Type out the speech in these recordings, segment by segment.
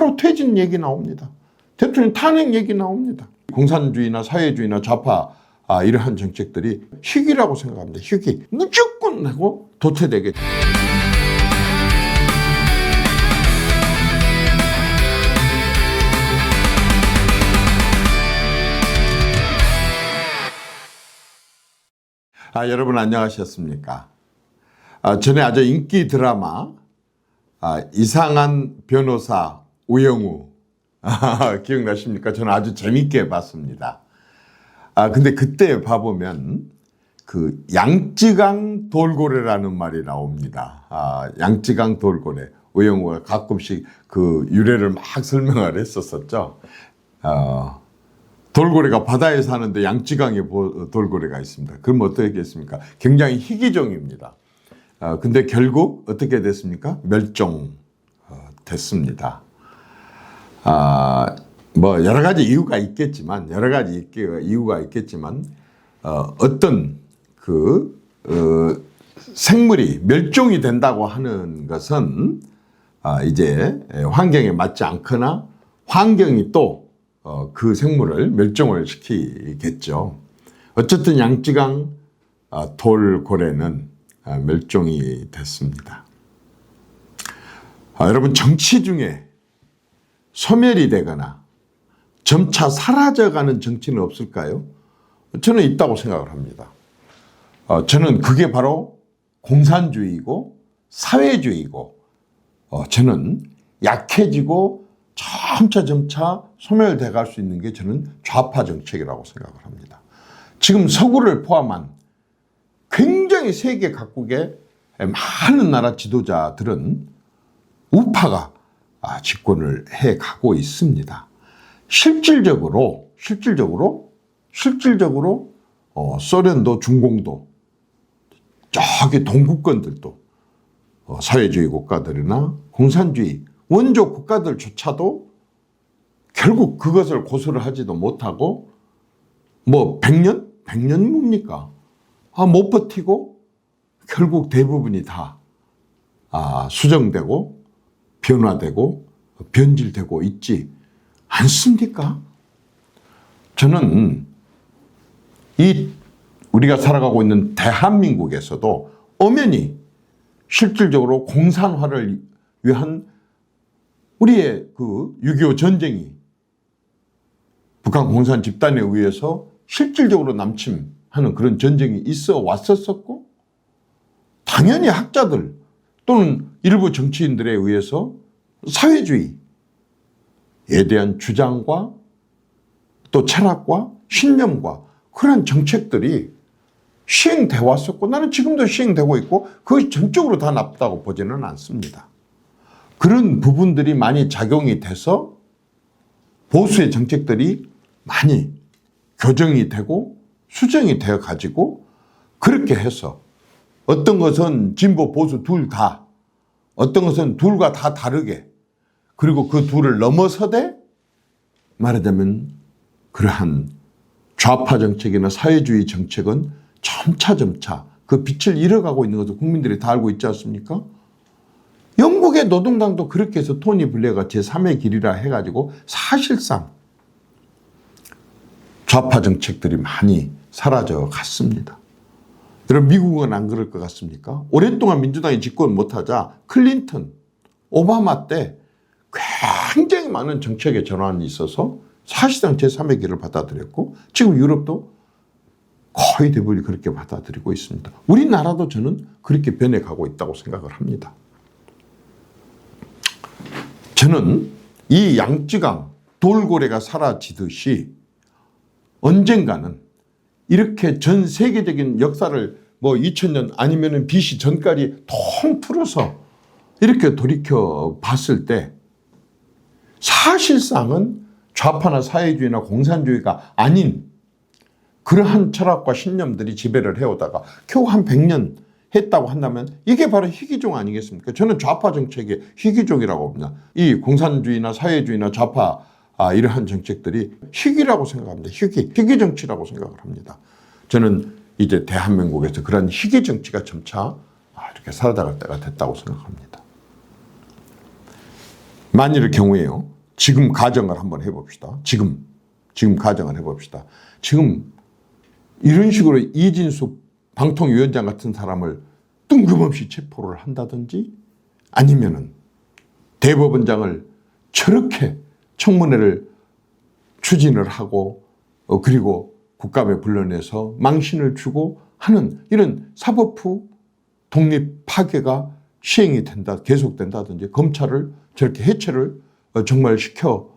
바로 퇴진 얘기 나옵니다. 대통령 탄핵 얘기 나옵니다. 공산주의나 사회주의나 좌파 아, 이러한 정책들이 희귀라고 생각합니다. 희귀. 무조건 하고 도태되게. 아, 여러분 안녕하셨습니까? 아, 전에 아주 인기 드라마 아, 이상한 변호사 우영우 아, 기억나십니까? 저는 아주 재밌게 봤습니다. 아, 근데 그때 봐보면 그 양쯔강 돌고래라는 말이 나옵니다. 아, 양쯔강 돌고래. 우영우가 가끔씩 그 유래를 막 설명을 했었었죠. 어, 돌고래가 바다에 사는데 양쯔강에 보- 돌고래가 있습니다. 그럼 어떻겠습니까? 굉장히 희귀종입니다. 어, 근데 결국 어떻게 됐습니까? 멸종 어, 됐습니다. 아, 뭐 여러 가지 이유가 있겠지만 여러 가지 있- 이유가 있겠지만 어, 어떤 그 어, 생물이 멸종이 된다고 하는 것은 아, 이제 환경에 맞지 않거나 환경이 또 어, 그 생물을 멸종을 시키겠죠. 어쨌든 양쯔강 아, 돌고래는 아, 멸종이 됐습니다. 아, 여러분 정치 중에 소멸이 되거나 점차 사라져가는 정치는 없을까요? 저는 있다고 생각을 합니다. 어, 저는 그게 바로 공산주의고 사회주의고 어, 저는 약해지고 점차 점차 소멸돼 갈 수 있는 게 저는 좌파 정책이라고 생각을 합니다. 지금 서구를 포함한 굉장히 세계 각국의 많은 나라 지도자들은 우파가 아, 집권을 해 가고 있습니다. 실질적으로 실질적으로 실질적으로 어, 소련도 중공도 저기 동국권들도 어, 사회주의 국가들이나 공산주의 원조 국가들조차도 결국 그것을 고수를 하지도 못하고 뭐 100년? 100년 뭡니까? 아, 못 버티고 결국 대부분이 다 아, 수정되고 변화되고 변질되고 있지 않습니까? 저는 이 우리가 살아가고 있는 대한민국에서도 엄연히 실질적으로 공산화를 위한 우리의 그 6.25 전쟁이 북한 공산 집단에 의해서 실질적으로 남침하는 그런 전쟁이 있어 왔었었고 당연히 학자들 또는 일부 정치인들에 의해서 사회주의에 대한 주장과 또 철학과 신념과 그런 정책들이 시행돼 왔었고 나는 지금도 시행되고 있고 그것이 전적으로 다 나쁘다고 보지는 않습니다. 그런 부분들이 많이 작용이 돼서 보수의 정책들이 많이 교정이 되고 수정이 되어 가지고 그렇게 해서 어떤 것은 진보 보수 둘 다 어떤 것은 둘과 다 다르게 그리고 그 둘을 넘어서되 말하자면 그러한 좌파 정책이나 사회주의 정책은 점차 점차 그 빛을 잃어가고 있는 것을 국민들이 다 알고 있지 않습니까? 영국의 노동당도 그렇게 해서 토니 블레가 제3의 길이라 해가지고 사실상 좌파 정책들이 많이 사라져 갔습니다. 여러분 미국은 안 그럴 것 같습니까? 오랫동안 민주당이 집권 못하자 클린턴, 오바마 때 굉장히 많은 정책의 전환이 있어서 사실상 제3의 길을 받아들였고 지금 유럽도 거의 대부분이 그렇게 받아들이고 있습니다. 우리나라도 저는 그렇게 변해가고 있다고 생각을 합니다. 저는 이 양쯔강 돌고래가 사라지듯이 언젠가는 이렇게 전 세계적인 역사를 뭐 2000년 아니면은 BC 전까지 통틀어서 이렇게 돌이켜 봤을 때 사실상은 좌파나 사회주의나 공산주의가 아닌 그러한 철학과 신념들이 지배를 해오다가 겨우 한 100년 했다고 한다면 이게 바로 희귀종 아니겠습니까? 저는 좌파 정책의 희귀종이라고 봅니다. 이 공산주의나 사회주의나 좌파 아, 이러한 정책들이 희귀라고 생각합니다. 희귀, 희귀 정치라고 생각을 합니다. 저는 이제 대한민국에서 그런 희귀 정치가 점차 아, 이렇게 사라져갈 때가 됐다고 생각합니다. 만일의 경우에요. 지금 가정을 한번 해봅시다. 지금 지금 가정을 해봅시다. 지금 이런 식으로 이진숙 방통위원장 같은 사람을 뜬금없이 체포를 한다든지 아니면은 대법원장을 저렇게 청문회를 추진을 하고 어, 그리고 국감에 불러내서 망신을 주고 하는 이런 사법부 독립 파괴가 시행이 된다 계속된다든지 검찰을 저렇게 해체를 어, 정말 시켜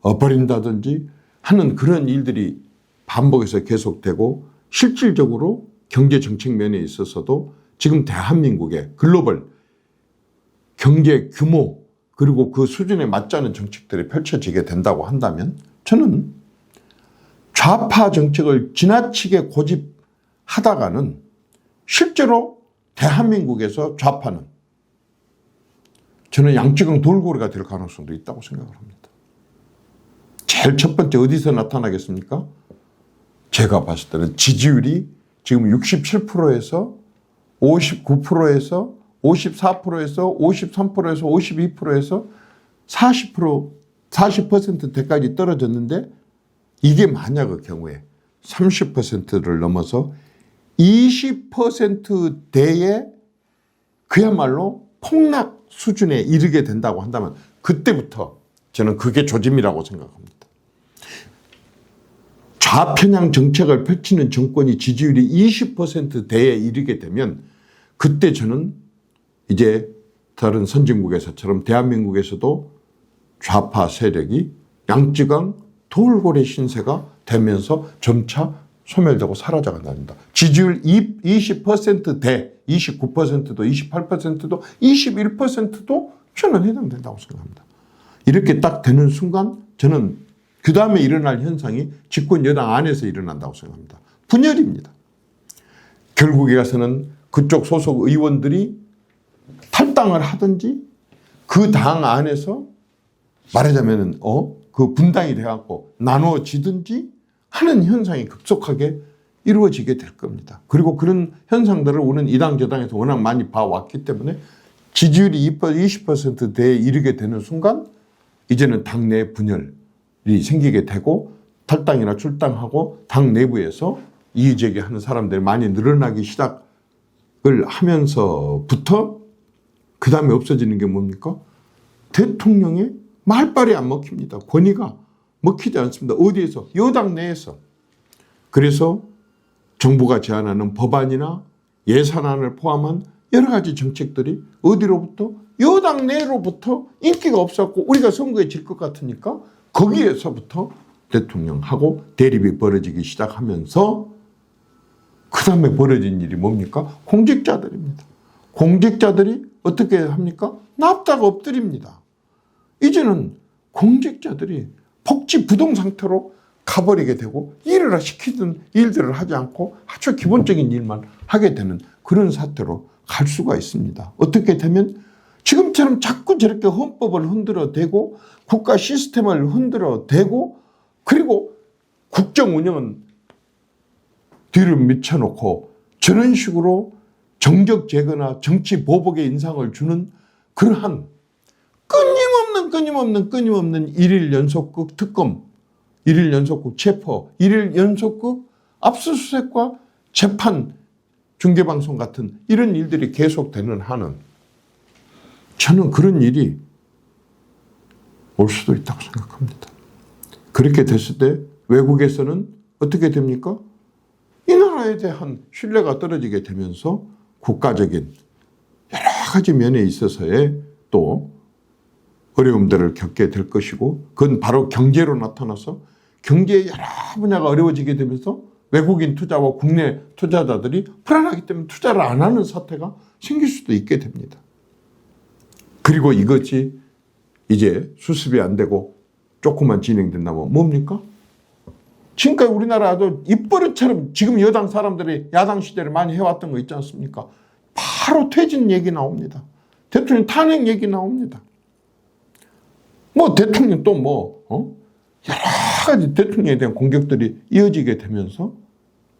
어, 버린다든지 하는 그런 일들이 반복해서 계속되고 실질적으로 경제 정책 면에 있어서도 지금 대한민국의 글로벌 경제 규모 그리고 그 수준에 맞지 않은 정책들이 펼쳐지게 된다고 한다면 저는 좌파 정책을 지나치게 고집하다가는 실제로 대한민국에서 좌파는 저는 양쯔강 돌고래가 될 가능성도 있다고 생각을 합니다. 제일 첫 번째 어디서 나타나겠습니까? 제가 봤을 때는 지지율이 지금 67%에서 59%에서 54%에서 53%에서 52%에서 40% 40%대까지 떨어졌는데 이게 만약의 경우에 30%를 넘어서 20%대에 그야말로 폭락 수준에 이르게 된다고 한다면 그때부터 저는 그게 조짐이라고 생각합니다. 좌편향 정책을 펼치는 정권이 지지율이 20%대에 이르게 되면 그때 저는 이제 다른 선진국에서처럼 대한민국에서도 좌파 세력이 양쯔강 돌고래 신세가 되면서 점차 소멸되고 사라져간답니다. 지지율 20%대 29%도 28%도 21%도 저는 해당된다고 생각합니다. 이렇게 딱 되는 순간 저는 그 다음에 일어날 현상이 집권 여당 안에서 일어난다고 생각합니다. 분열입니다. 결국에 가서는 그쪽 소속 의원들이 탈당을 하든지 그 당 안에서 말하자면은 어 그 분당이 돼갖고 나누어지든지 하는 현상이 급속하게 이루어지게 될 겁니다. 그리고 그런 현상들을 오는 이당 저당에서 워낙 많이 봐왔기 때문에 지지율이 20%대에 이르게 되는 순간 이제는 당내 분열이 생기게 되고 탈당이나 출당하고 당 내부에서 이의제기하는 사람들이 많이 늘어나기 시작을 하면서부터 그 다음에 없어지는 게 뭡니까? 대통령의 말빨이 안 먹힙니다. 권위가 먹히지 않습니다. 어디에서? 여당 내에서. 그래서 정부가 제안하는 법안이나 예산안을 포함한 여러 가지 정책들이 어디로부터? 여당 내로부터 인기가 없었고 우리가 선거에 질 것 같으니까 거기에서부터 대통령하고 대립이 벌어지기 시작하면서 그 다음에 벌어진 일이 뭡니까? 공직자들입니다. 공직자들이 어떻게 합니까? 납작 엎드립니다. 이제는 공직자들이 복지 부동 상태로 가버리게 되고 일을 시키던 일들을 하지 않고 아주 기본적인 일만 하게 되는 그런 사태로 갈 수가 있습니다. 어떻게 되면 지금처럼 자꾸 저렇게 헌법을 흔들어 대고 국가 시스템을 흔들어 대고 그리고 국정 운영은 뒤를 미쳐놓고 저런 식으로 정적 제거나 정치 보복의 인상을 주는 그러한 끊임없는 끊임없는 끊임없는 일일 연속극 특검, 일일 연속극 체포, 일일 연속극 압수수색과 재판 중계방송 같은 이런 일들이 계속되는 한은 저는 그런 일이 올 수도 있다고 생각합니다. 그렇게 됐을 때 외국에서는 어떻게 됩니까? 이 나라에 대한 신뢰가 떨어지게 되면서 국가적인 여러 가지 면에 있어서의 또 어려움들을 겪게 될 것이고 그건 바로 경제로 나타나서 경제의 여러 분야가 어려워지게 되면서 외국인 투자와 국내 투자자들이 불안하기 때문에 투자를 안 하는 사태가 생길 수도 있게 됩니다. 그리고 이것이 이제 수습이 안 되고 조금만 진행된다면 뭡니까? 지금까지 우리나라도 입버릇처럼 지금 여당 사람들이 야당 시대를 많이 해왔던 거 있지 않습니까? 바로 퇴진 얘기 나옵니다. 대통령 탄핵 얘기 나옵니다. 뭐 대통령 또 뭐, 어? 여러 가지 대통령에 대한 공격들이 이어지게 되면서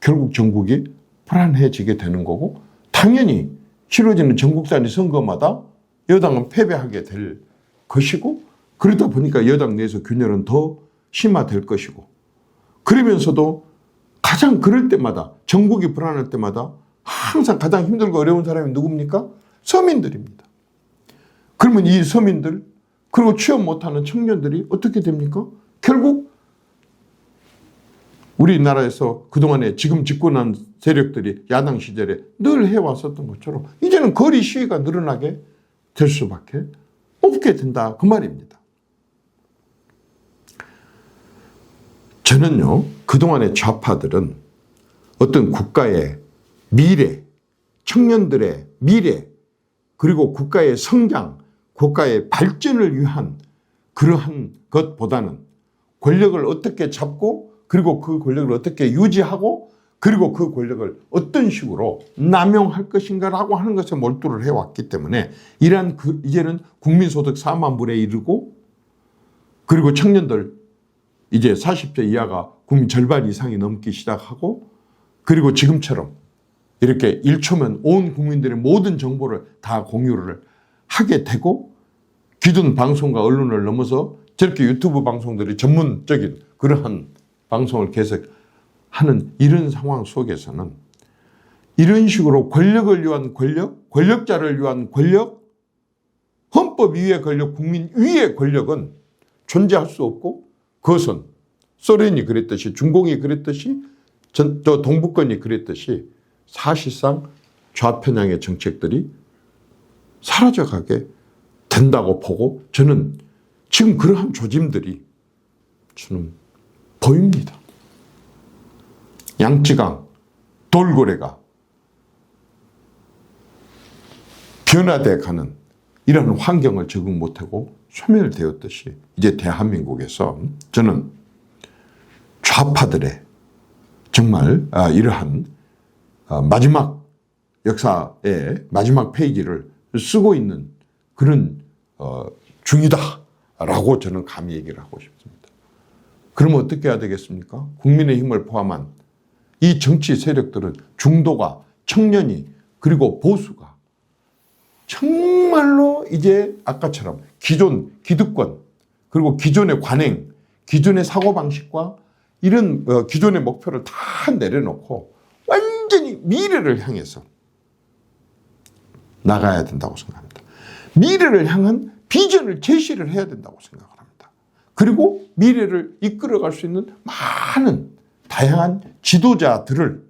결국 전국이 불안해지게 되는 거고 당연히 치러지는 전국 단위 선거마다 여당은 패배하게 될 것이고 그러다 보니까 여당 내에서 균열은 더 심화될 것이고 그러면서도 가장 그럴 때마다 전국이 불안할 때마다 항상 가장 힘들고 어려운 사람이 누굽니까? 서민들입니다. 그러면 이 서민들 그리고 취업 못하는 청년들이 어떻게 됩니까? 결국 우리나라에서 그동안에 지금 집권한 세력들이 야당 시절에 늘 해왔었던 것처럼 이제는 거리 시위가 늘어나게 될 수밖에 없게 된다. 그 말입니다. 저는요, 그동안의 좌파들은 어떤 국가의 미래, 청년들의 미래, 그리고 국가의 성장, 국가의 발전을 위한 그러한 것보다는 권력을 어떻게 잡고 그리고 그 권력을 어떻게 유지하고 그리고 그 권력을 어떤 식으로 남용할 것인가라고 하는 것에 몰두를 해왔기 때문에 이러한 그 이제는 국민소득 4만 불에 이르고 그리고 청년들 이제 40세 이하가 국민 절반 이상이 넘기 시작하고 그리고 지금처럼 이렇게 1초면 온 국민들의 모든 정보를 다 공유를 하게 되고 기존 방송과 언론을 넘어서 저렇게 유튜브 방송들이 전문적인 그러한 방송을 계속 하는 이런 상황 속에서는 이런 식으로 권력을 위한 권력, 권력자를 위한 권력, 헌법 위의 권력, 국민 위의 권력은 존재할 수 없고 그것은 소련이 그랬듯이 중공이 그랬듯이 전, 저 동북권이 그랬듯이 사실상 좌편향의 정책들이 사라져가게 된다고 보고 저는 지금 그러한 조짐들이 저는 보입니다. 양쯔강, 돌고래가 변화돼 가는 이런 환경을 적응 못하고 소멸되었듯이 이제 대한민국에서 저는 좌파들의 정말 아, 이러한 아, 마지막 역사의 마지막 페이지를 쓰고 있는 그런 어, 중이다라고 저는 감히 얘기를 하고 싶습니다. 그러면 어떻게 해야 되겠습니까? 국민의힘을 포함한 이 정치 세력들은 중도가 청년이 그리고 보수가 정말로 이제 아까처럼 기존 기득권 그리고 기존의 관행 기존의 사고방식과 이런 어, 기존의 목표를 다 내려놓고 완전히 미래를 향해서 나가야 된다고 생각합니다. 미래를 향한 비전을 제시를 해야 된다고 생각을 합니다. 그리고 미래를 이끌어갈 수 있는 많은 다양한 지도자들을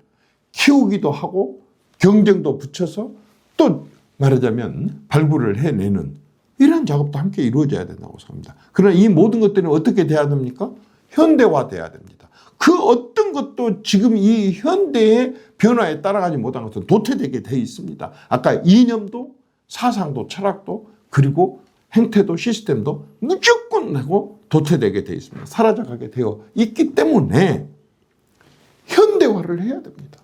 키우기도 하고 경쟁도 붙여서 또 말하자면 발굴을 해내는 이러한 작업도 함께 이루어져야 된다고 생각합니다. 그러나 이 모든 것들은 어떻게 돼야 됩니까? 현대화돼야 됩니다. 그 어떤 것도 지금 이 현대의 변화에 따라가지 못한 것은 도태되게 돼 있습니다. 아까 이념도 사상도 철학도 그리고 행태도 시스템도 무조건 하고 도태되게 돼 있습니다. 사라져가게 되어 있기 때문에 현대화를 해야 됩니다.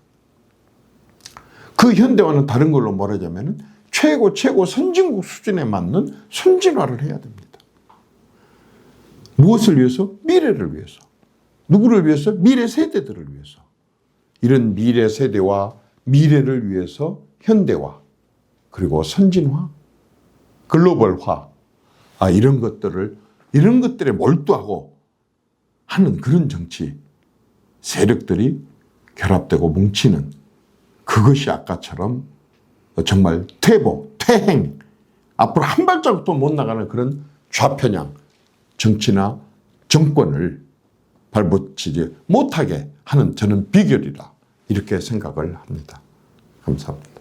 그 현대화는 다른 걸로 말하자면 최고 최고 선진국 수준에 맞는 선진화를 해야 됩니다. 무엇을 위해서? 미래를 위해서. 누구를 위해서? 미래 세대들을 위해서. 이런 미래 세대와 미래를 위해서 현대화, 그리고 선진화, 글로벌화, 아, 이런 것들을, 이런 것들에 몰두하고 하는 그런 정치 세력들이 결합되고 뭉치는 그것이 아까처럼 정말 퇴보, 퇴행, 앞으로 한 발자국도 못 나가는 그런 좌편향 정치나 정권을 발붙이지 못하게 하는 저는 비결이라 이렇게 생각을 합니다. 감사합니다.